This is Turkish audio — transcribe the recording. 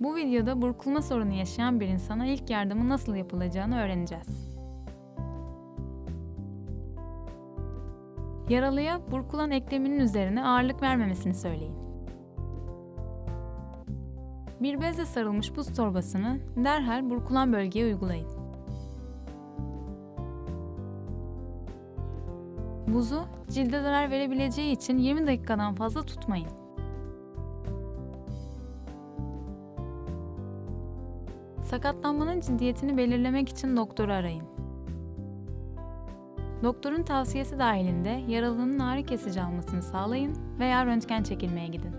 Bu videoda burkulma sorunu yaşayan bir insana ilk yardımı nasıl yapılacağını öğreneceğiz. Yaralıya burkulan ekleminin üzerine ağırlık vermemesini söyleyin. Bir bezle sarılmış buz torbasını derhal burkulan bölgeye uygulayın. Buzu cilde zarar verebileceği için 20 dakikadan fazla tutmayın. Sakatlanmanın ciddiyetini belirlemek için doktoru arayın. Doktorun tavsiyesi dahilinde yaralının ağrı kesici almasını sağlayın veya röntgen çekilmeye gidin.